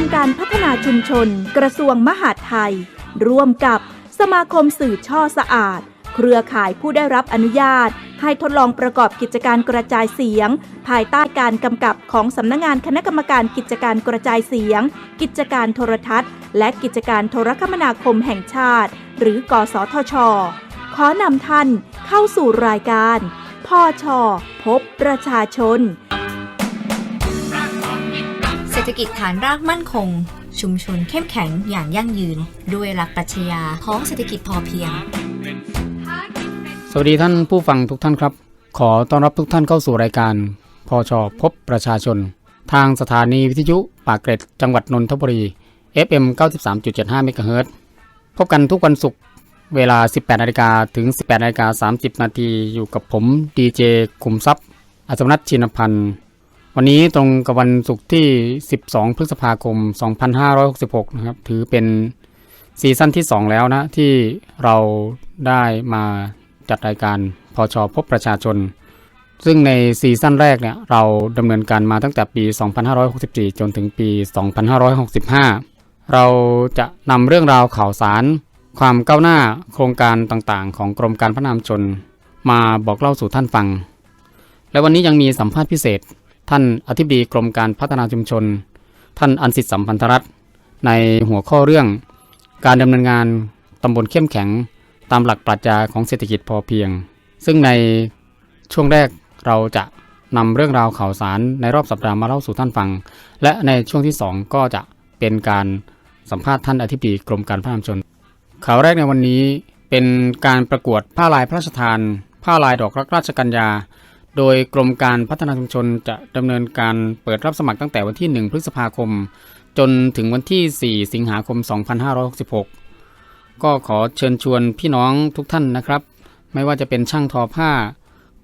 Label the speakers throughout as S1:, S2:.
S1: มการพัฒนาชุมชน กระทรวงมหาดไทย ร่วมกับสมาคมสื่อช่อสะอาด เครือข่ายผู้ได้รับอนุญาต ให้ทดลองประกอบกิจการกระจายเสียง ภายใต้การกำกับของสำนักงานคณะกรรมการกิจการกระจายเสียง กิจการโทรทัศน์ และกิจการโทรคมนาคมแห่งชาติ หรือ กสทช ขอนำท่านเข้าสู่รายการพอชอพบประชาชน
S2: เศรษฐกิจฐานรากมั่นคง ชุมชนเข้มแข็งอย่างยั่งยืน ด้วยหลักปรัชญาของเศรษฐกิจพอเพียง
S3: สวัสดีท่านผู้ฟังทุกท่านครับ ขอต้อนรับทุกท่านเข้าสู่รายการพอชอพบประชาชน ทางสถานีวิทยุปากเกร็ดจังหวัดนนทบุรี FM 93.75เมกะเฮิรตพบกันทุกวันศุกร์เวลา 18นาฬิกาถึง 18นาฬิกา30นาทีอยู่กับผมดีเจคุมทรัพย์อัศวนัทชินพันธ์ วันนี้ตรงกับวันศุกร์ที่ 12 พฤษภาคม 2566 นะครับ ถือเป็นซีซั่นที่ 2 แล้วนะ ที่เราได้มาจัดรายการพอชอพบประชาชน ซึ่งในซีซั่นแรกเนี่ยเราดำเนินการมาตั้งแต่ปี 2564 จนถึงปี 2565 เราจะนำเรื่องราวข่าวสาร ความก้าวหน้าโครงการต่างๆ ของกรมการพัฒนามชน มาบอกเล่าสู่ท่านฟัง และวันนี้ยังมีสัมภาษณ์พิเศษ ท่านอธิบดีกรมการพัฒนาชุมชน ท่านอันสิทธิ์สัมพันธรัตน์ในหัวข้อเรื่องการดำเนินงานตำบลเข้มแข็ง ตามหลักปรัชญาของเศรษฐกิจพอเพียง ซึ่งในช่วงแรกเราจะนำเรื่องราวข่าวสารในรอบสัปดาห์มาเล่าสู่ท่านฟัง และในช่วงที่ 2 ก็จะเป็นการสัมภาษณ์ท่านอธิบดีกรมการพัฒนาชุมชน ข่าวแรกในวันนี้เป็นการประกวดผ้าลายพระราชทาน ผ้าลายดอกรักราชกัญญา โดยกรมการพัฒนาชุมชนจะดำเนินการเปิดรับสมัครตั้งแต่วันที่ 1 พฤษภาคม จนถึงวันที่ 4 สิงหาคม 2566 ก็ขอเชิญชวนพี่น้องทุกท่านนะครับ ไม่ว่าจะเป็นช่างทอผ้า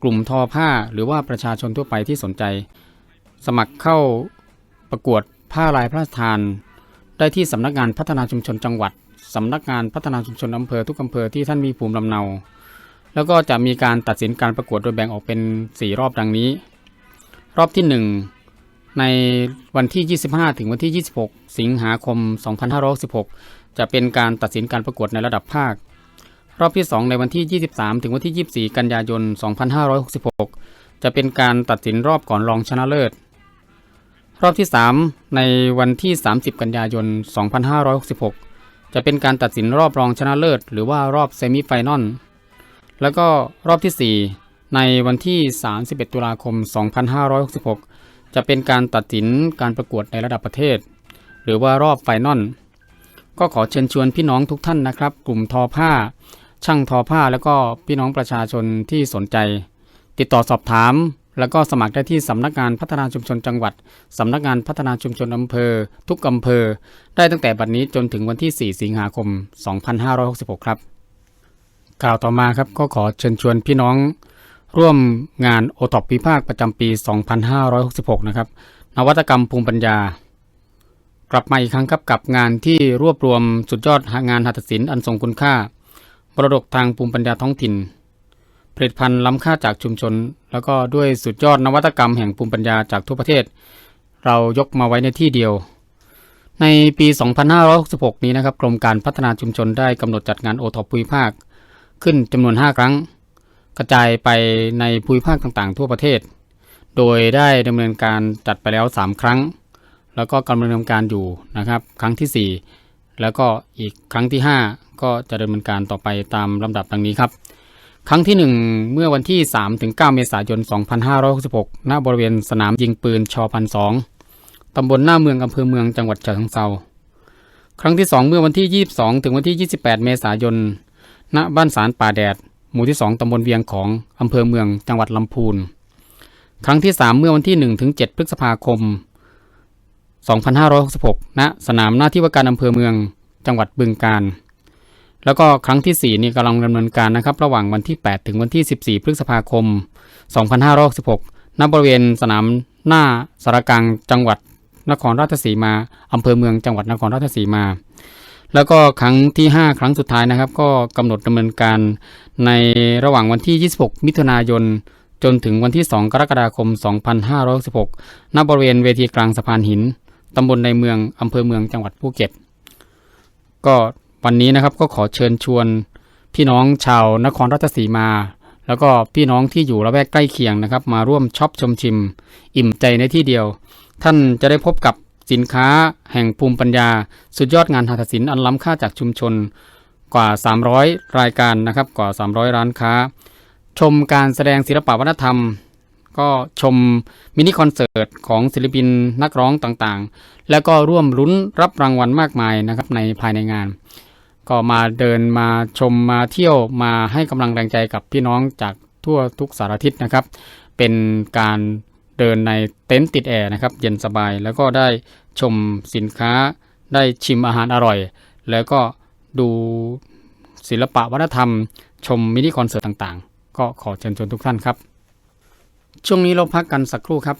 S3: กลุ่มทอผ้า หรือว่าประชาชนทั่วไปที่สนใจ สมัครเข้าประกวดผ้าลายพระราชทาน ได้ที่สำนักงานพัฒนาชุมชนจังหวัดสำนักงานพัฒนาชุมชนอำเภอทุกอำเภอที่ท่านมีภูมิลำเนา แล้วก็จะมีการตัดสินการประกวดโดยแบ่งออกเป็น 4 รอบดังนี้ รอบที่ 1 ในวันที่ 25 ถึงวันที่ 26 สิงหาคม 2566 จะเป็นการตัดสินการประกวดในระดับภาค รอบที่ 2 ในวันที่ 23 ถึงวันที่ 24 กันยายน 2566 จะเป็นการตัดสินรอบก่อนรองชนะเลิศ รอบที่ 3 ในวันที่ 30 กันยายน 2566 จะเป็นการตัดสินรอบรองชนะเลิศ หรือว่ารอบเซมิไฟนอล แล้วก็รอบที่ 4 ในวันที่ 31 ตุลาคม 2566 จะเป็นการตัดสินการประกวดในระดับประเทศ หรือว่ารอบไฟนอลก็ขอเชิญชวนพี่น้องทุกท่านนะครับ กลุ่มทอผ้า ช่างทอผ้าแล้วก็พี่น้องประชาชนที่สนใจ ติดต่อสอบถาม แล้วก็สมัครได้ที่สำนักงานพัฒนาชุมชนจังหวัดสำนักงานพัฒนาชุมชนอำเภอ ทุกอำเภอ ได้ตั้งแต่บัดนี้จนถึงวันที่ 4 สิงหาคม 2566 ครับ กล่าวต่อมาครับก็ขอเชิญชวนพี่น้องร่วมงานโอท็อปวิภาคประจำปี 2566 นะครับ นวัตกรรมภูมิปัญญา กลับมาอีกครั้งครับกับงานที่รวบรวมสุดยอดงานหัตถศิลป์อันทรงคุณค่ามระดกทางภูมิปัญญาท้องถิ่น ผลิตภัณฑ์ล้ำค่าจากชุมชน แล้วก็ด้วยสุดยอดนวัตกรรมแห่งภูมิปัญญาจากทั่วประเทศ เรายกมาไว้ในที่เดียว ในปี 2566 นี้นะครับกรมการพัฒนาชุมชนได้กำหนดจัดงานโอท็อปภูมิภาค ขึ้นจำนวน 5 ครั้ง กระจายไปในภูมิภาคต่างๆ ทั่วประเทศ โดยได้ดำเนินการจัดไปแล้ว 3 ครั้ง แล้วก็กำลังดำเนินการอยู่นะครับ ครั้งที่ 4 แล้วก็อีกครั้งที่ 5 ก็จะดำเนินการต่อไปตามลำดับดังนี้ครับ ครั้งที่ 1 เมื่อวันที่ 3-9 เมษายน 2566 ณบริเวณสนามยิงปืนชพันสองตำบลหน้าเมืองอำเภอเมืองจังหวัดฉะเชิงเทราครั้งที่ 2 เมื่อวันที่ 22 ถึงวันที่ 28 เมษายน ณบ้านสารป่าแดด หมู่ที่2ตำบลเวียงของอำเภอเมืองจังหวัดลำพูน ครั้งที่3เมื่อวันที่1ถึง7พฤษภาคม 2566 ณ สนามหน้าที่ว่าการอำเภอเมืองจังหวัดบึงกาฬ แล้วก็ครั้งที่ 4 นี่กำลังดำเนินการนะครับ ระหว่างวันที่ 8 ถึงวันที่ 14 พฤษภาคม 2566 ณ บริเวณสนามหน้าสารกลางจังหวัดนครราชสีมาอำเภอเมืองจังหวัดนครราชสีมา แล้วก็ครั้งที่ 5 ครั้งสุดท้ายนะครับ ก็กำหนดดำเนินการในระหว่างวันที่ 26 มิถุนายน จนถึงวันที่ 2 กรกฎาคม 2566ณบริเวณเวทีกลางสะพานหินตำบลในเมืองอำเภอเมืองจังหวัดภูเก็ต ก็วันนี้นะครับก็ขอเชิญชวน พี่น้องชาวนครราชสีมา แล้วก็พี่น้องที่อยู่ละแวกใกล้เคียงนะครับ มาร่วมช็อปชมชิม อิ่มใจในที่เดียว ท่านจะได้พบกับ สินค้าแห่งภูมิปัญญา สุดยอดงานหัตถศิลป์อันล้ำค่าจากชุมชนกว่า 300 รายการนะครับกว่า 300 ร้านค้า ชมการแสดงศิลปวัฒนธรรม ก็ชมมินิคอนเสิร์ตของศิลปินนักร้องต่างๆ แล้วก็ร่วมลุ้นรับรางวัลมากมายนะครับในภายในงาน ก็มาเดินมาชมมาเที่ยวมาให้กำลังแรงใจกับพี่น้องจากทั่วทุกสารทิศนะครับ เป็นการ เดินในเต็นท์ติดแอร์นะครับเย็นสบายแล้วก็ได้ชมสินค้า ได้ชิมอาหารอร่อย แล้วก็ดูศิลปะวัฒนธรรม ชมมินิคอนเสิร์ตต่างๆ ก็ขอเชิญชวนทุกท่านครับ ช่วงนี้เราพักกันสักครู่ครับ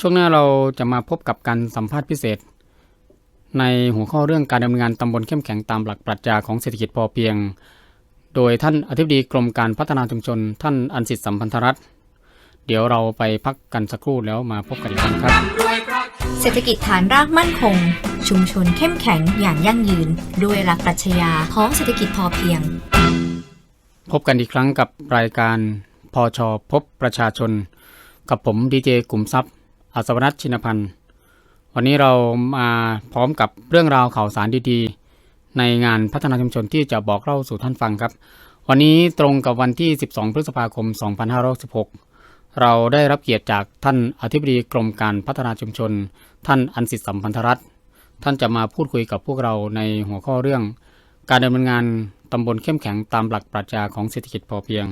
S3: ช่วงหน้าเราจะมาพบกับการสัมภาษณ์พิเศษ ในหัวข้อเรื่องการดำเนินงานตำบลเข้มแข็งตามหลักปรัชญาของเศรษฐกิจพอเพียง โดยท่านอธิบดีกรมการพัฒนาชุมชน ท่านอันสิทธิ์สัมพันธรัตน์ เดี๋ยวเราไปพักกันสักครู่แล้วมาพบกันอีกครั้งครับ
S2: เศรษฐกิจฐานรากมั่นคง ชุมชนเข้มแข็งอย่างยั่งยืน ด้วยหลักปรัชญาของเศรษฐกิจพอเพียง
S3: พบกันอีกครั้งกับรายการพอชอพบประชาชน กับผมดีเจกลุ่มทรัพย์อัศวนัทชินพันธ์วันนี้เรามาพร้อมกับเรื่องราวข่าวสารดีๆ ในงานพัฒนาชุมชนที่จะบอกเล่าสู่ท่านฟังครับ วันนี้ตรงกับวันที่ 12 พฤษภาคม 2516 เราได้รับเกียรติจากท่านอธิบดีกรมการพัฒนาชุมชน ท่านอันสิทธิสัมพันธรัตน์ท่านจะมาพูดคุยกับพวกเราในหัวข้อเรื่อง การดำเนินงานตำบลเข้มแข็งตามหลักปรัชญาของเศรษฐกิจพอเพียง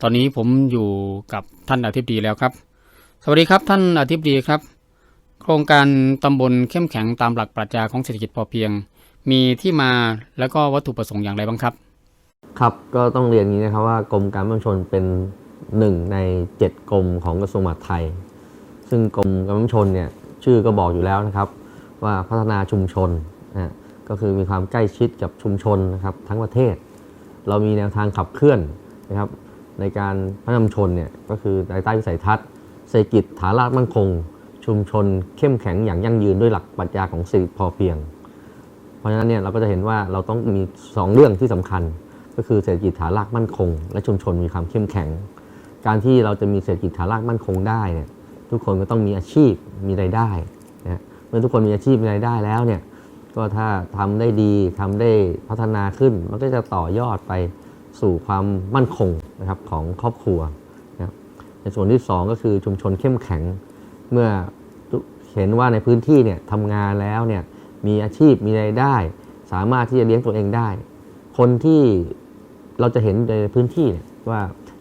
S3: ตอนนี้ผมอยู่กับท่านอธิบดีแล้วครับ สวัสดีครับท่านอธิบดีครับ โครงการตำบลเข้มแข็งตามหลักปรัชญาของเศรษฐกิจพอเพียง มีที่มาแล้วก็วัตถุประสงค์อย่างไรบ้างครับ
S4: ครับก็ต้องเรียนอย่างนี้นะครับว่ากรมการพัฒนาชุมชนเป็น หนึ่งในเจ็ดกรมของกระทรวงมหาดไทย ซึ่งกรมการพัฒนาชุมชนเนี่ยชื่อก็บอกอยู่แล้วนะครับ ว่าพัฒนาชุมชนนะก็คือมีความใกล้ชิดกับชุมชนนะครับทั้งประเทศ เรามีแนวทางขับเคลื่อนนะครับในการพัฒนาชุมชนเนี่ยก็คือภายใต้วิสัยทัศน์เศรษฐกิจฐานรากมั่นคง ชุมชนเข้มแข็งอย่างยั่งยืนด้วยหลักปรัชญาของเศรษฐกิพอเพียง เพราะฉะนั้นเนี่ยเราก็จะเห็นว่าเราต้องมีสองเรื่องที่สำคัญ ก็คือเศรษฐกิจฐานรากมั่นคง และชุมชนมีความเข้มแข็ง การที่เราจะมีเศรษฐกิจฐานรากมั่นคงได้เนี่ยทุกคนก็ต้องมีอาชีพมีรายได้นะเมื่อทุกคนมีอาชีพมีรายได้แล้วเนี่ยก็ถ้าทำได้ดีทำได้พัฒนาขึ้น มันก็จะต่อยอดไปสู่ความมั่นคงนะครับของครอบครัวนะในส่วนที่สองก็คือชุมชนเข้มแข็ง เมื่อเห็นว่าในพื้นที่เนี่ยทำงานแล้วเนี่ยมีอาชีพมีรายได้ สามารถที่จะเลี้ยงตัวเองได้ คนที่เราจะเห็นในพื้นที่เนี่ยว่า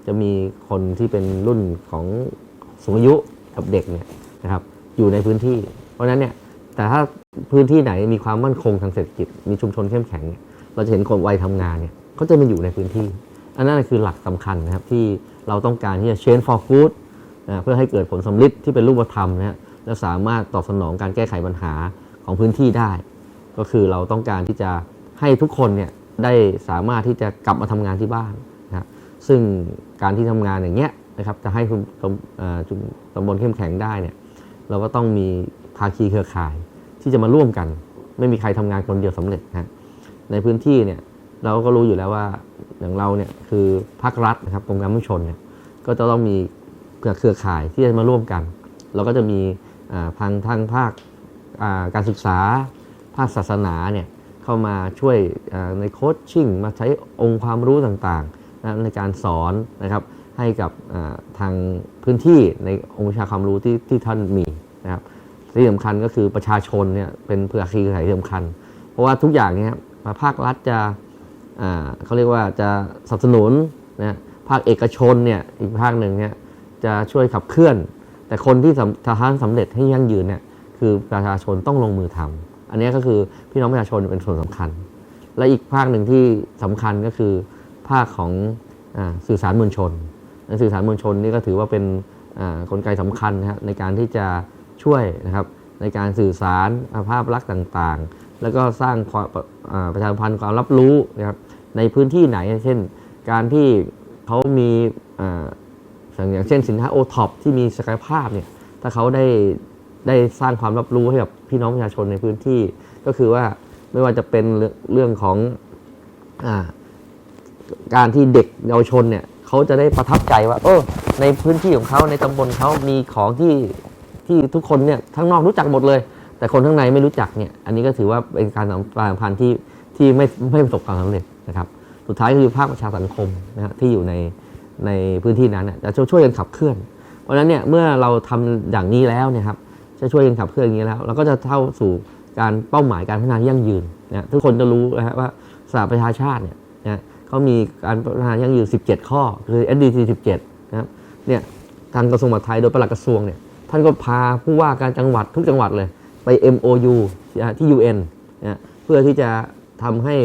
S4: จะมีคนที่เป็นรุ่นของสูงอายุกับเด็กเนี่ยนะครับอยู่ในพื้นที่ เพราะฉะนั้นเนี่ยแต่ถ้าพื้นที่ไหนมีความมั่นคงทางเศรษฐกิจ มีชุมชนเข้มแข็งเนี่ยเราจะเห็นคนวัยทำงานเนี่ยเขาจะมาอยู่ในพื้นที่ อันนั้นคือหลักสำคัญนะครับที่เราต้องการที่จะ change for good นะเพื่อให้เกิดผลสำลิดที่เป็นรูปธรรมนะฮะและสามารถตอบสนองการแก้ไขปัญหาของพื้นที่ได้ ก็คือเราต้องการที่จะให้ทุกคนเนี่ยได้สามารถที่จะกลับมาทำงานที่บ้านนะซึ่ง การที่ทำงานอย่างเงี้ยนะครับจะให้คุณตำเอ่อชุมตำบลเข้มแข็งได้เนี่ยเราก็ต้องมีภาคีเครือข่ายที่จะมาร่วมกัน ไม่มีใครทำงานคนเดียวสำเร็จนะในพื้นที่เนี่ยเราก็รู้อยู่แล้วว่าอย่างเราเนี่ยคือภาครัฐนะครับกรมการพัฒนาชุมชนเนี่ยก็จะต้องมีเครือข่ายที่จะมาร่วมกัน เราก็จะมีทางทางภาคการศึกษาภาคศาสนาเนี่ยเข้ามาช่วยในโคชชิ่งมาใช้องค์ความรู้ต่างๆ ในการสอนนะครับให้กับทางพื้นที่ในองค์วิชาความรู้ที่ที่ท่านมีนะครับที่สำคัญก็คือประชาชนเนี่ยเป็นเพื่อคีย์ข่ายที่สำคัญ เพราะว่าทุกอย่างเนี่ยภาครัฐจะเขาเรียกว่าจะสนับสนุนนะภาคเอกชนเนี่ยอีกภาคหนึ่งเนี่ยจะช่วยขับเคลื่อน แต่คนที่สำทำสำเร็จให้ยั่งยืนเนี่ยคือประชาชนต้องลงมือทำอันนี้ก็คือพี่น้องประชาชนเป็นส่วนสำคัญ และอีกภาคหนึ่งที่สำคัญก็คือ ภาคของอสื่อสารมวลชน สื่อสารมวลชนนี่ก็ถือว่าเป็นกลไกสำคัญนะครับในการที่จะช่วยนะครับในการสื่อสารภาพลักษณ์ต่างๆ แล้วก็สร้างความประชาพันธ์ความรับรู้นะครับในพื้นที่ไหน เช่น การที่เขามีอ่าอย่างเช่นสินค้าโอท็อปที่มีศักยภาพเนี่ยถ้าเขาได้ได้สร้างความรับรู้ให้กับพี่น้องประชาชนในพื้นที่ ก็คือว่าไม่ว่าจะเป็นเรื่องของ การที่เด็กเยาวชนเนี่ยเขาจะได้ประทับใจว่า เออ ในพื้นที่ของเขาในตำบลเขามีของที่ที่ทุกคนเนี่ยทั้งนอกรู้จักหมดเลย แต่คนข้างในไม่รู้จักเนี่ยอันนี้ก็ถือว่าเป็นการสัมพันธ์ที่ที่ไม่ไม่ประสบความสำเร็จนะครับ สุดท้ายคือภาคประชาสังคมนะฮะที่อยู่ในในพื้นที่นั้นน่ะจะช่วยยกันขับเคลื่อน เพราะฉะนั้นเนี่ยเมื่อเราทำอย่างนี้แล้วเนี่ยครับจะช่วยกันขับเคลื่อนอย่างนี้แล้ว เราก็จะเข้าสู่การเป้าหมายการพัฒนายั่งยืนนะทุกคนจะรู้นะฮะว่าสหประชาชาติเนี่ยนะ เขามีการพัฒนายั่งยืน 17 ข้อ คือ SDG 17 นะครับ เนี่ยทางกระทรวงมหาดไทยโดยปลัดกระทรวงเนี่ย ท่านก็พาผู้ว่าการจังหวัดทุกจังหวัดเลย ไป MOU ที่ UN นะเพื่อที่จะทำให้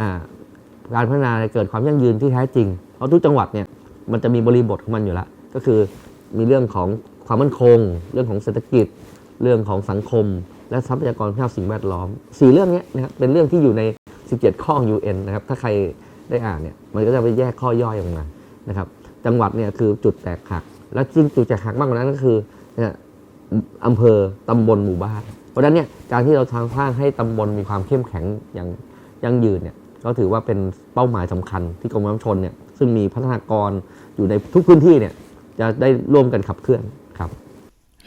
S4: อ่าการพัฒนาเกิดความยั่งยืนที่แท้จริง เพราะทุกจังหวัดเนี่ยมันจะมีบริบทของมันอยู่แล้ว ก็คือมีเรื่องของความมั่นคง เรื่องของเศรษฐกิจ เรื่องของสังคม และทรัพยากรธรรมชาติสิ่งแวดล้อมสี่เรื่องนี้นะครับเป็นเรื่องที่อยู่ใน 17 ข้อของ UN นะครับ ถ้าใคร ได้อ่านเนี่ยมันก็จะไปแยกข้อย่อยออกมานะครับจังหวัดเนี่ยคือจุดแตกหัก และจริงจุดแตกหักมากกว่านั้นก็คือเนี่ยอำเภอตำบลหมู่บ้าน เพราะฉะนั้นเนี่ยการที่เราทางสร้างให้ตำบลมีความเข้มแข็งอย่างยั่งยืนเนี่ยก็ถือว่าเป็นเป้าหมายสำคัญที่กรมน้ำชนเนี่ยซึ่งมีพัฒนากรอยู่ในทุกพื้นที่เนี่ยจะได้ร่วมกันขับเคลื่อนครับ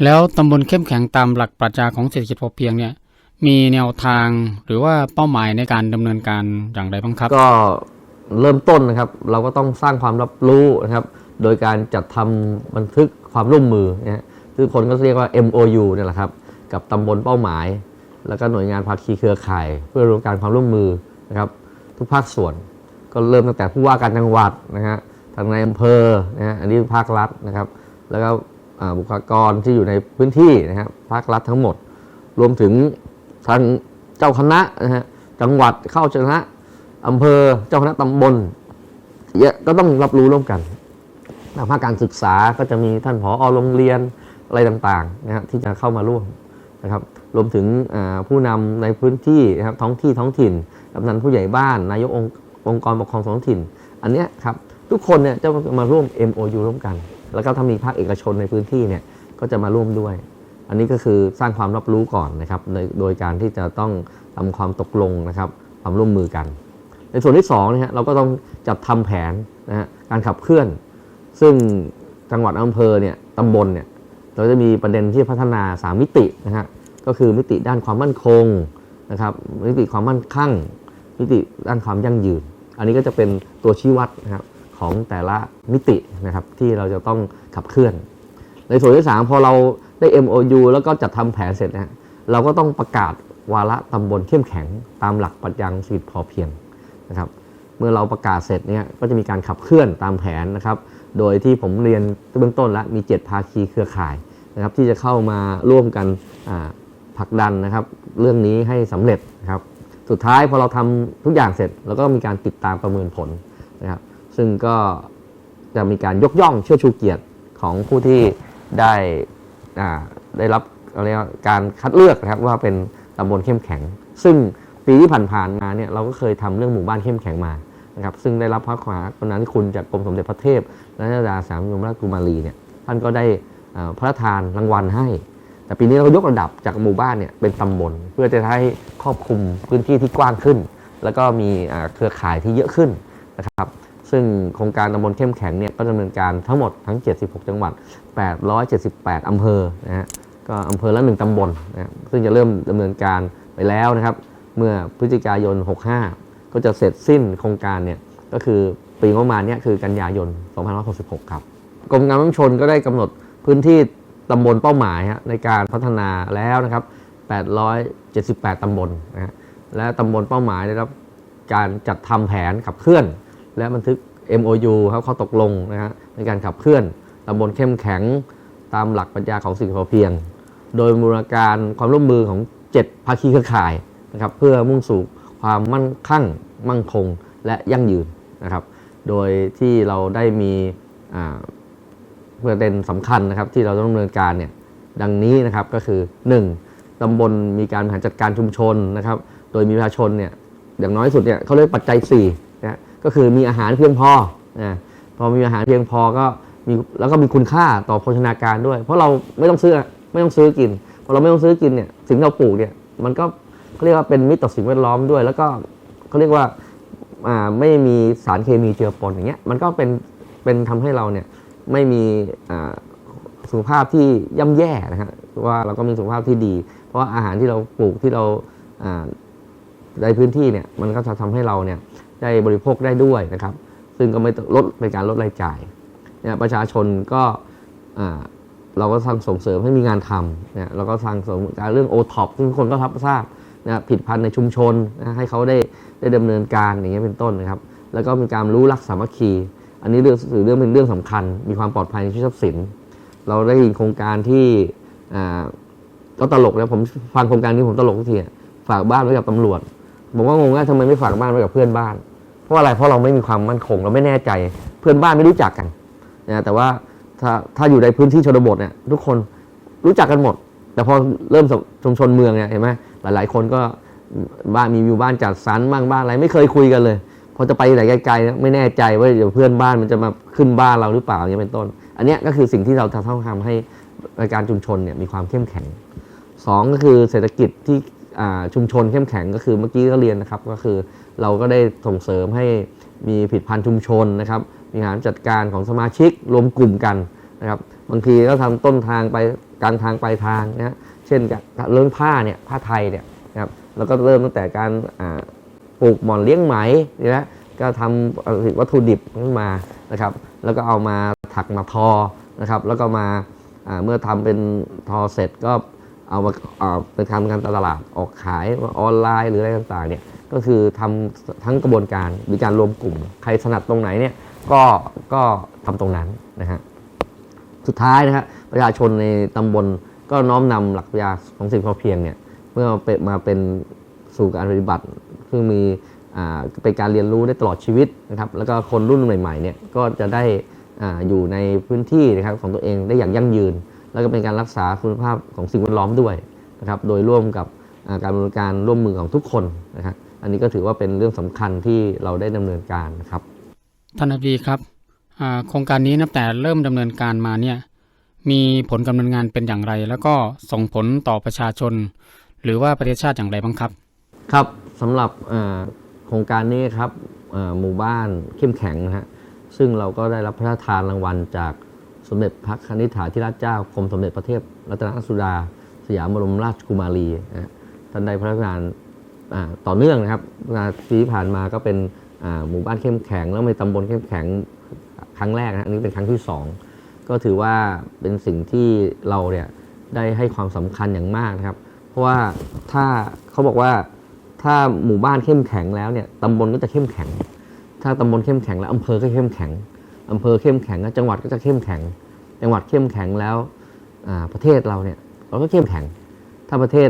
S3: แล้วตำบลเข้มแข็งตามหลักปรัชญาของเศรษฐกิจพอเพียงเนี่ยมีแนวทางหรือว่าเป้าหมายในการดำเนินการอย่างไรบ้างครับ
S4: ก็ เริ่มต้นนะครับ เราก็ต้องสร้างความรับรู้นะครับ โดยการจัดทำบันทึกความร่วมมือนะฮะซึ่งคนก็เรียกว่า MOU เนี่ยแหละครับ กับตำบลเป้าหมาย แล้วก็หน่วยงานภาคีเครือข่าย เพื่อรวมการความร่วมมือนะครับ ทุกภาคส่วนก็เริ่มตั้งแต่ผู้ว่าการจังหวัดนะฮะทางในอำเภอนะฮะอันนี้ภาครัฐนะครับ แล้วก็บุคลากรที่อยู่ในพื้นที่นะครับภาครัฐทั้งหมด รวมถึงทางเจ้าคณะนะฮะจังหวัดเข้าเจ้าคณะ อำเภอเจ้าคณะตำบลเยอะก็ต้องรับรู้ร่วมกันทางภาคการศึกษาก็จะมีท่านผอโรงเรียนอะไรต่างๆนะฮะที่จะเข้ามาร่วมนะครับรวมถึงผู้นำในพื้นที่นะครับท้องที่ท้องถิ่นกำนันผู้ใหญ่บ้าน นายกองค์องค์กรปกครองท้องถิ่น อันนี้ครับทุกคนเนี่ยจะมาร่วม MOU ร่วมกัน แล้วก็ถ้ามีภาคเอกชนในพื้นที่เนี่ยก็จะมาร่วมด้วย อันนี้ก็คือสร้างความรับรู้ก่อนนะครับโดยโดยการที่จะต้องทำความตกลงนะครับความร่วมมือกัน ในส่วนที่2นะฮะเราก็ต้องจัดทำแผนนะฮะการขับเคลื่อน ซึ่งจังหวัดอำเภอเนี่ยตำบลเนี่ยเราจะมีประเด็นที่พัฒนา 3 มิตินะฮะก็คือมิติด้านความมั่นคงนะครับมิติความมั่นคั่งมิติด้านความยั่งยืน อันนี้ก็จะเป็นตัวชี้วัดนะครับของแต่ละมิตินะครับที่เราจะต้องขับเคลื่อน ในส่วนที่ 3 พอเราได้ MOU แล้วก็จัดทำแผนเสร็จนะฮะเราก็ต้องประกาศวาระตำบลเข้มแข็งตามหลักปรัชญาเศรษฐกิจพอเพียง นะครับเมื่อเราประกาศเสร็จเนี่ยก็จะมีการขับเคลื่อนตามแผนนะครับ โดยที่ผมเรียนเบื้องต้นแล้วมี 7 ภาคีเครือข่ายนะครับที่จะเข้ามาร่วมกันผลักดันนะครับ เรื่องนี้ให้สำเร็จนะครับสุดท้ายพอเราทำทุกอย่างเสร็จเราก็มีการติดตามประเมินผลนะครับซึ่งก็จะมีการยกย่องเชิดชูเกียรติของผู้ที่ได้ได้รับอะไรการคัดเลือกนะครับว่าเป็นตำบลเข้มแข็ง ซึ่ง ปีที่ผ่านๆมาเนี่ยเราก็เคยทำเรื่องหมู่บ้านเข้มแข็งมานะครับซึ่งได้รับพระมหากรุณาธิคุณจากกรมสมเด็จพระเทพรัตนดาสามยมราชกุมารีเนี่ยท่านก็ได้พระราชทานรางวัลให้ แต่ปีนี้เรายกระดับจากหมู่บ้านเนี่ยเป็นตำบลเพื่อจะให้ครอบคลุมพื้นที่ที่กว้างขึ้น แล้วก็มีเครือข่ายที่เยอะขึ้นนะครับซึ่งโครงการตำบลเข้มแข็งเนี่ยก็ดำเนินการทั้งหมดทั้ง 76 จังหวัด 878 อำเภอนะฮะก็อำเภอละหนึ่งตำบลนะฮะซึ่งจะเริ่มดำเนินการไปแล้วนะครับ เมื่อพฤศจิกายน 65 ก็จะเสร็จสิ้นโครงการเนี่ยก็คือปีงบประมาณเนี่ยคือกันยายน 2566 ครับกรมการขนส่งชนก็ได้กำหนดพื้นที่ตำบลเป้าหมายในการพัฒนาแล้วนะครับ 878 ตำบลนะฮะและตำบลเป้าหมายได้รับการจัดทำแผนขับเคลื่อน และบันทึก MOU ครับข้อตกลงนะฮะในการขับเคลื่อนตำบลเข้มแข็งตามหลักปรัชญาของสิ่งพอเพียง โดยบูรณาการความร่วมมือของ 7ภาคีเครือข่าย นะครับเพื่อมุ่งสู่ความมั่นคั่งมั่งคงและยั่งยืนนะครับ โดยที่เราได้มีประเด็นสำคัญนะครับที่เราต้องดำเนินการเนี่ยดังนี้นะครับก็คือ 1. ตำบลมีการบริหารจัดการชุมชนนะครับ โดยมีประชาชนเนี่ยอย่างน้อยสุดเนี่ยเขาเรียกปัจจัย4นะก็คือมีอาหารเพียงพอนะพอมีอาหารเพียงพอก็มีแล้วก็มีคุณค่าต่อโภชนาการด้วย เพราะเราไม่ต้องซื้อไม่ต้องซื้อกินพอเราไม่ต้องซื้อกินเนี่ยสิ่งที่เราปลูกเนี่ยมันก็ เขาเรียกว่าเป็นมิตรต่อสิ่งแวดล้อมด้วย แล้วก็เขาเรียกว่าไม่มีสารเคมีเจือปนอย่างเงี้ยมันก็เป็นเป็นทำให้เราเนี่ยไม่มีสุขภาพที่ย่ำแย่นะฮะว่าเราก็มีสุขภาพที่ดี เพราะาอาหารที่เราปลูกที่เราในพื้นที่เนี่ยมันก็จะทำให้เราเนี่ยได้บริโภคได้ด้วยนะครับ ซึ่งก็ไม่ลดเป็นการลดรายจ่ายเนี่ยประชาชนก็เราก็ทางส่งเสริมให้มีงานทำเนี่ยเราก็ทางส่งการเรื่องโอท็อปซึ่งคนก็รับทราบ นะผิดพันธุ์ในชุมชนนะให้เขาได้ได้ดำเนินการอย่างเงี้ยเป็นต้นนะครับ แล้วก็มีการรู้รักสามัคคี อันนี้เรื่องถือเรื่องเป็นเรื่องสำคัญ มีความปลอดภัยในชีวิตทรัพย์สิน เราได้ยินโครงการที่อ่าก็ตลกนะผมฟังโครงการนี้ผมตลกทุกทีฝากบ้านไว้กับตำรวจผมว่างงว่าทำไมไม่ฝากบ้านไว้กับเพื่อนบ้าน เพราะอะไรเพราะเราไม่มีความมั่นคง เราไม่แน่ใจเพื่อนบ้านไม่รู้จักกันนะแต่ว่าถ้าถ้าอยู่ในพื้นที่ชนบทเนี่ยทุกคนรู้จักกันหมด แต่พอเริ่มชุมชนเมืองเนี่ยเห็นไหม หลายๆ คนก็บ้านมีอยู่บ้านจัดสรรบ้างบ้านอะไรไม่เคยคุยกันเลยพอจะไปไหนไกลๆนะไม่แน่ใจว่าเดี๋ยวเพื่อนบ้านมันจะมาขึ้นบ้านเราหรือเปล่าอย่างนี้เป็นต้น อันนี้ก็คือสิ่งที่เราจะต้องทำให้รายการชุมชนเนี่ยมีความเข้มแข็งสองก็คือเศรษฐกิจที่ชุมชนเข้มแข็งก็คือเมื่อกี้ก็เรียนนะครับก็คือเราก็ได้ส่งเสริมให้มีผลิตภัณฑ์ชุมชนนะครับมีการจัดการของสมาชิกรวมกลุ่มกันนะครับบางทีก็ทำต้นทางไปกลางทางปลายทางนะฮะ เช่นเรื่องผ้าเนี่ยผ้าไทยเนี่ยนะครับแล้วก็เริ่มตั้งแต่การปลูกหมอนเลี้ยงไหมนี่นะก็ทำวัตถุดิบขึ้นมานะครับ แล้วก็เอามาถักมาทอนะครับ แล้วก็มาเมื่อทำเป็นทอเสร็จก็เอามาเอาไปทำการตลาดออกขายออนไลน์หรืออะไรต่างๆเนี่ยก็คือทำทั้งกระบวนการมีการรวมกลุ่ม ใครถนัดตรงไหนเนี่ยก็ก็ทำตรงนั้นนะฮะสุดท้ายนะฮะประชาชนในตำบล ก็น้อมนำหลักปรัชญาของสิ่งพอเพียงเนี่ยเมื่อเป็นมาเป็นสู่การปฏิบัติซึ่งมีเป็นการเรียนรู้ได้ตลอดชีวิตนะครับแล้วก็คนรุ่นใหม่ๆเนี่ยก็จะได้ออยู่ในพื้นที่นะครับของตัวเองได้อย่างยั่งยืน แล้วก็เป็นการรักษาคุณภาพของสิ่งแวดล้อมด้วยนะครับโดยร่วมกับการบริการร่วมมือของทุกคนนะครับอันนี้ก็ถือว่าเป็นเรื่องสำคัญที่เราได้ดำเนินการนะครับ
S3: ท่านอดีครับโครงการนี้นับแต่เริ่มดำเนินการมาเนี่ย มีผลการดำเนินงานเป็นอย่างไร แล้วก็ส่งผลต่อประชาชน หรือว่าประเทศชาติอย่างไรบ้างครับ
S4: ครับสำหรับโครงการนี้ครับหมู่บ้านเข้มแข็งนะฮะซึ่งเราก็ได้รับพระราชทานรางวัลจากสมเด็จพระนิธิถาธิราชเจ้ากรมสมเด็จพระเทพรัตนสุดา สยามบรมราชกุมารีนะฮะท่านได้พระราชทานต่อเนื่องนะครับปีที่ผ่านมาก็เป็นหมู่บ้านเข้มแข็ง แล้วมีตำบลเข้มแข็งครั้งแรกนะอันนี้เป็นครั้งที่สอง ก็ถือว่าเป็นสิ่งที่เราเนี่ยได้ให้ความสำคัญอย่างมากนะครับ เพราะว่าถ้าเขาบอกว่าถ้าหมู่บ้านเข้มแข็งแล้วเนี่ยตำบลก็จะเข้มแข็ง ถ้าตำบลเข้มแข็งแล้วอำเภอก็เข้มแข็งอำเภอเข้มแข็งแล้วจังหวัดก็จะเข้มแข็ง จังหวัดเข้มแข็งแล้วประเทศเราเนี่ยเราก็เข้มแข็ง ถ้าประเทศ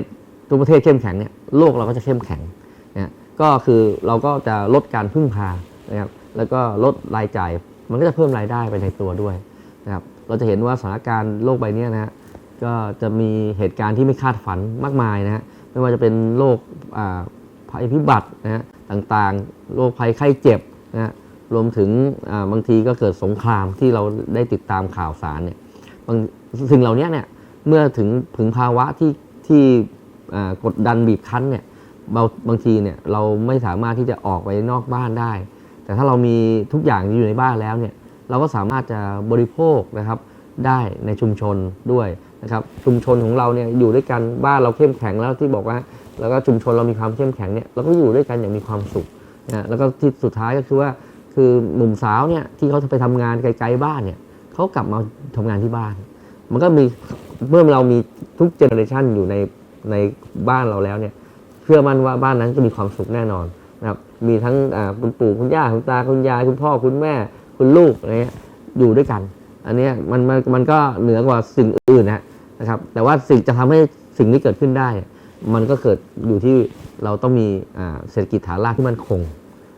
S4: ทุกประเทศเข้มแข็งเนี่ยโลกเราก็จะเข้มแข็งนะก็คือเราก็จะลดการพึ่งพานะครับแล้วก็ลดรายจ่ายมันก็จะเพิ่มรายได้ไปในตัวด้วย นะครับเราจะเห็นว่าสถานการณ์โลกใบนี้นะฮะก็จะมีเหตุการณ์ที่ไม่คาดฝันมากมายนะฮะไม่ว่าจะเป็นโรคอ่าภัยพิบัตินะฮะต่างๆโรคภัยไข้เจ็บนะฮะรวมถึงบางทีก็เกิดสงครามที่เราได้ติดตามข่าวสารเนี่ยบางสิ่งเหล่านี้เนี่ยเมื่อถึงถึงภาวะที่ที่กดดันบีบคั้นเนี่ยบางบางทีเนี่ยเราไม่สามารถที่จะออกไปนอกบ้านได้ แต่ถ้าเรามีทุกอย่างอยู่ในบ้านแล้วเนี่ย เราก็สามารถจะบริโภคนะครับได้ในชุมชนด้วยนะครับชุมชนของเราเนี่ยอยู่ด้วยกันบ้านเราเข้มแข็งแล้วที่บอกว่า แล้วก็ชุมชนเรามีความเข้มแข็งเนี่ยเราก็อยู่ด้วยกันอย่างมีความสุขนะแล้วก็ที่สุดท้ายก็คือว่าคือหนุ่มสาวเนี่ยที่เขาไปทำงานไกลๆบ้านเนี่ยเขากลับมาทำงานที่บ้าน มันก็มีเมื่อเรามีทุกเจเนอเรชันอยู่ในในบ้านเราแล้วเนี่ยเชื่อมั่นว่าบ้านนั้นจะมีความสุขแน่นอนนะครับมีทั้งคุณปู่คุณย่าคุณตาคุณยายคุณพ่อคุณแม่ คุณลูกอะไรเงี้ยอยู่ด้วยกัน อันนี้มันมันมันก็เหนือกว่าสิ่งอื่นนะนะครับ แต่ว่าสิ่งจะทำให้สิ่งนี้เกิดขึ้นได้ มันก็เกิดอยู่ที่เราต้องมีเศรษฐกิจฐานรากที่มั่นคง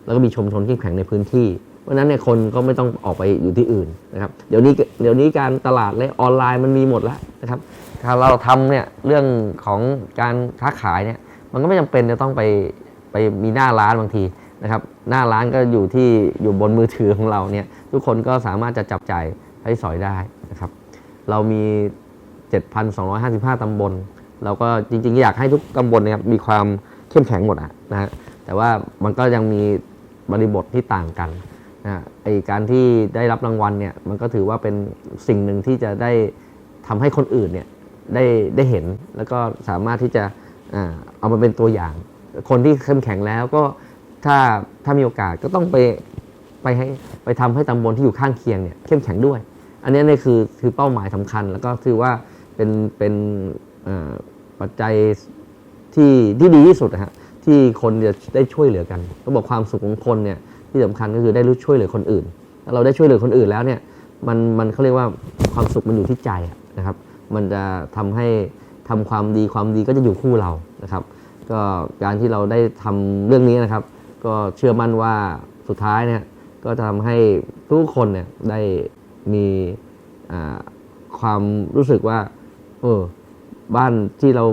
S4: แล้วก็มีชุมชนที่แข็งในพื้นที่เพราะนั้นเนี่ยคนก็ไม่ต้องออกไปอยู่ที่อื่นนะครับเดี๋ยวนี้เดี๋ยวนี้การตลาดและออนไลน์มันมีหมดแล้วนะครับถ้าเราทำเนี่ยเรื่องของการค้าขายเนี่ยมันก็ไม่จำเป็นจะต้องไปไปมีหน้าร้านบางที นะครับหน้าร้านก็อยู่ที่อยู่บนมือถือของเราเนี่ยทุกคนก็สามารถจะจับจ่ายใช้สอยได้นะครับ เรามี 7,255 ตำบล เราก็จริงๆ อยากให้ทุกตำบลนะครับมีความเข้มแข็งหมดอะนะฮะแต่ว่ามันก็ยังมีบริบทที่ต่างกันนะไอการที่ได้รับรางวัลเนี่ยมันก็ถือว่าเป็นสิ่งหนึ่งที่จะได้ทำให้คนอื่นเนี่ยได้ได้เห็นแล้วก็สามารถที่จะเอามาเป็นตัวอย่าง คนที่เข้มแข็งแล้วก็ ถ้าถ้ามีโอกาสก็ต้องไปไปให้ไปทำให้ตำบลที่อยู่ข้างเคียงเนี่ยเข้มแข็งด้วย อันนี้เนี่ยคือคือเป้าหมายสำคัญ แล้วก็ถือว่าเป็นเป็นปัจจัยที่ที่ดีที่สุดนะฮะที่คนจะได้ช่วยเหลือกันก็บอกความสุขของคนเนี่ยที่สำคัญก็คือได้รู้ช่วยเหลือคนอื่นถ้าเราได้ช่วยเหลือคนอื่นแล้วเนี่ยมันมันเขาเรียกว่าความสุขมันอยู่ที่ใจนะครับ มันจะทำให้ทำความดีความดีก็จะอยู่คู่เรานะครับ ก็การที่เราได้ทำเรื่องนี้นะครับ ก็เชื่อมั่นว่าสุดท้ายเนี่ยก็จะทำให้ทุกคนเนี่ยได้มีความรู้สึกว่าเออบ้านที่เรา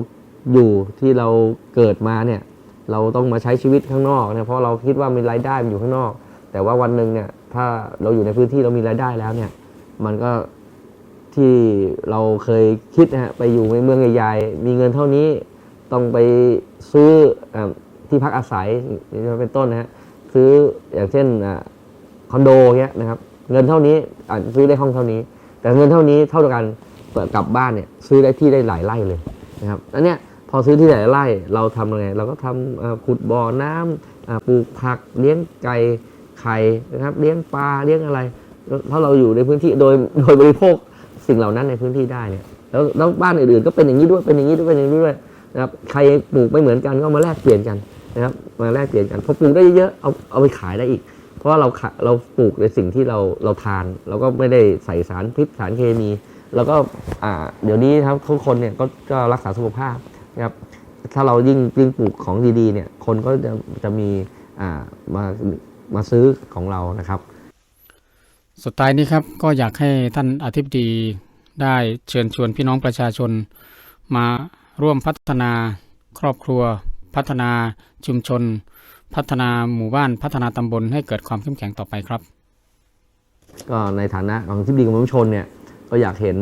S4: อยู่ที่เราเกิดมาเนี่ยเราต้องมาใช้ชีวิตข้างนอกเนี่ยเพราะเราคิดว่ามีรายได้มันอยู่ข้างนอก แต่ว่าวันหนึ่งเนี่ยถ้าเราอยู่ในพื้นที่เรามีรายได้แล้วเนี่ยมันก็ที่เราเคยคิดนะฮะไปอยู่ในเมืองใหญ่ๆมีเงินเท่านี้ต้องไปซื้อ ที่พักอาศัยเป็นต้นนะฮะซื้ออย่างเช่นคอนโดเงี้ยนะครับ เงินเท่านี้ซื้อได้ห้องเท่านี้ แต่เงินเท่านี้เท่ากันเปิดกลับบ้านเนี่ยซื้อได้ที่ได้หลายไร่เลยนะครับอันเนี้ยพอซื้อที่หลายไร่เราทำยังไงเราก็ทำอ่าขุดบ่อน้ำอ่าปลูกผักเลี้ยงไก่ไข่นะครับ เลี้ยงปลาเลี้ยงอะไรถ้าเราอยู่ในพื้นที่โดยโดยบริโภคสิ่งเหล่านั้นในพื้นที่ได้เนี่ยแล้วแล้วบ้านอื่นๆก็เป็นอย่างนี้ด้วยเป็นอย่างนี้ด้วยเป็นอย่างนี้ด้วยนะครับใครปลูกไม่เหมือนกันก็มาแลกเปลี่ยนกัน นะครับมาแลกเปลี่ยนกันพอปลูกได้เยอะๆเอาเอาไปขายได้อีก เพราะว่าเราเราปลูกในสิ่งที่เราเราทาน เราก็ไม่ได้ใส่สารพิษสารเคมี แล้วก็อ่าเดี๋ยวนี้ครับทุกคนเนี่ยก็ก็รักษาสุขภาพนะครับถ้าเรายิ่งยิ่งปลูกของดีๆเนี่ยคนก็จะจะมีอ่ามามาซื้อของเรานะครับ
S3: สุดท้ายนี้ครับก็อยากให้ท่านอธิบดีได้เชิญชวนพี่น้องประชาชน มาร่วมพัฒนาครอบครัว พัฒนาชุมชน พัฒนาหมู่บ้านพัฒนาตำบลให้เกิดความเข้มแข็งต่อไปครับ
S4: ก็ในฐานะของที่ดีกรมชนเนี่ยก็อยากเห็น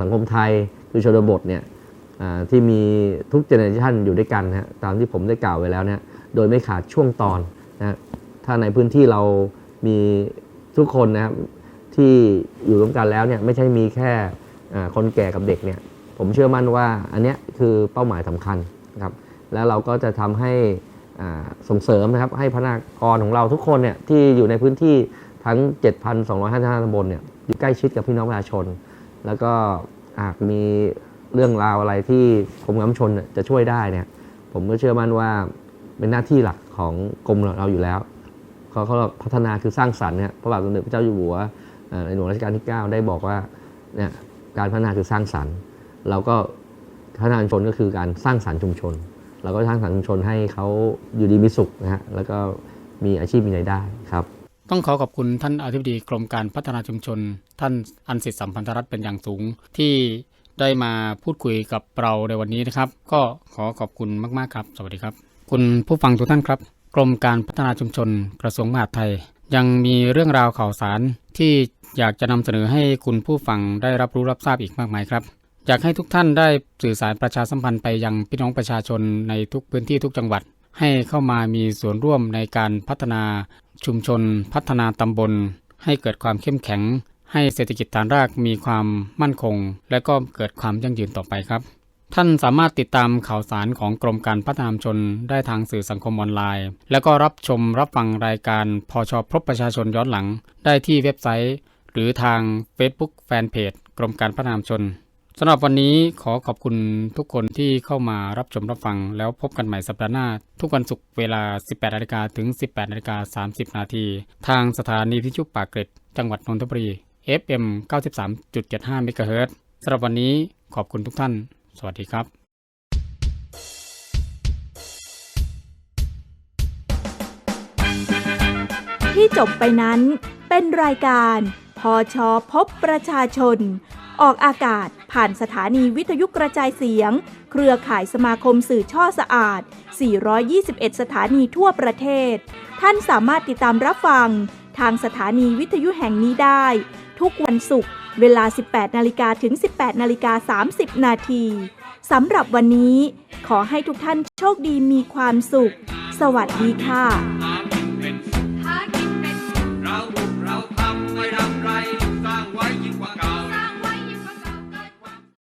S4: สังคมไทยคือชนบทเนี่ยที่มีทุกเจเนอเรชันอยู่ด้วยกันนะตามที่ผมได้กล่าวไว้แล้วเนี่ยโดยไม่ขาดช่วงตอนนะถ้าในพื้นที่เรามีทุกคนนะครับที่อยู่ร่วมกันแล้วเนี่ยไม่ใช่มีแค่คนแก่กับเด็กเนี่ยผมเชื่อมั่นว่าอันเนี้ยคือเป้าหมายสำคัญนะครับ แล้วเราก็จะทำให้ส่งเสริมนะครับให้พนักงานของเราทุกคนเนี่ยที่อยู่ในพื้นที่ทั้ง 7,255ตำบลเนี่ยอยู่ใกล้ชิดกับพี่น้องประชาชน แล้วก็หากมีเรื่องราวอะไรที่กรมการชนเนี่ยจะช่วยได้เนี่ยผมก็เชื่อมั่นว่าเป็นหน้าที่หลักของกรมเราอยู่แล้วเขาเขาพัฒนาคือสร้างสรรค์เนี่ยพระบาทสมเด็จพระเจ้าอยู่หัวในหลวงรัชกาลที่ 9 ได้บอกว่าเนี่ยการพัฒนาคือสร้างสรรค์ เราก็พัฒนาชุมชนก็คือการสร้างสรรค์ชุมชน เราก็สร้างสรรค์ชุมชนให้เขาอยู่ดีมีสุขนะฮะแล้วก็มีอาชีพมีรายได้ครับ
S3: ต้องขอขอบคุณท่านอธิบดีกรมการพัฒนาชุมชน ท่านอันสิทธิสัมพันธรัฐเป็นอย่างสูง ที่ได้มาพูดคุยกับเราในวันนี้นะครับ ก็ขอขอบคุณมากๆครับ สวัสดีครับ คุณผู้ฟังทุกท่านครับ กรมการพัฒนาชุมชน กระทรวงมหาดไทย ยังมีเรื่องราวข่าวสารที่อยากจะนำเสนอให้คุณผู้ฟังได้รับรู้รับทราบอีกมากมายครับ อยากให้ทุกท่านได้สื่อสารประชาสัมพันธ์ไปยังพี่น้องประชาชนในทุกพื้นที่ทุกจังหวัด ให้เข้ามามีส่วนร่วมในการพัฒนาชุมชน พัฒนาตำบล ให้เกิดความเข้มแข็ง ให้เศรษฐกิจฐานรากมีความมั่นคง และก็เกิดความยั่งยืนต่อไปครับ ท่านสามารถติดตามข่าวสารของกรมการพัฒนาชนได้ทางสื่อสังคมออนไลน์ แล้วก็รับชมรับฟังรายการพอชอพบประชาชนย้อนหลัง ได้ที่เว็บไซต์ หรือทาง Facebook Fanpage กรมการพัฒนาชน สำหรับวันนี้ขอขอบคุณทุกคนที่เข้ามารับชมรับฟัง แล้วพบกันใหม่สัปดาห์หน้า ทุกวันศุกร์เวลา 18นาฬิกาถึง 18นาฬิกา30 นาทีทางสถานีวิทยุปากเกร็ด จังหวัดนนทบุรี FM 93.75เมกะเฮิรตซ์สำหรับวันนี้ขอบคุณทุกท่าน สวัสดีครับ
S1: ที่จบไปนั้นเป็นรายการพอชอพบประชาชน ออกอากาศ ผ่านสถานีวิทยุกระจายเสียง เครือข่ายสมาคมสื่อช่อสะอาด 421 สถานีทั่วประเทศ ท่านสามารถติดตามรับฟัง ทางสถานีวิทยุแห่งนี้ได้ ทุกวันศุกร์เวลา 18 นาฬิกาถึง 18 นาฬิกา 30 นาทีสำหรับวันนี้ ขอให้ทุกท่านโชคดีมีความสุข สวัสดีค่ะ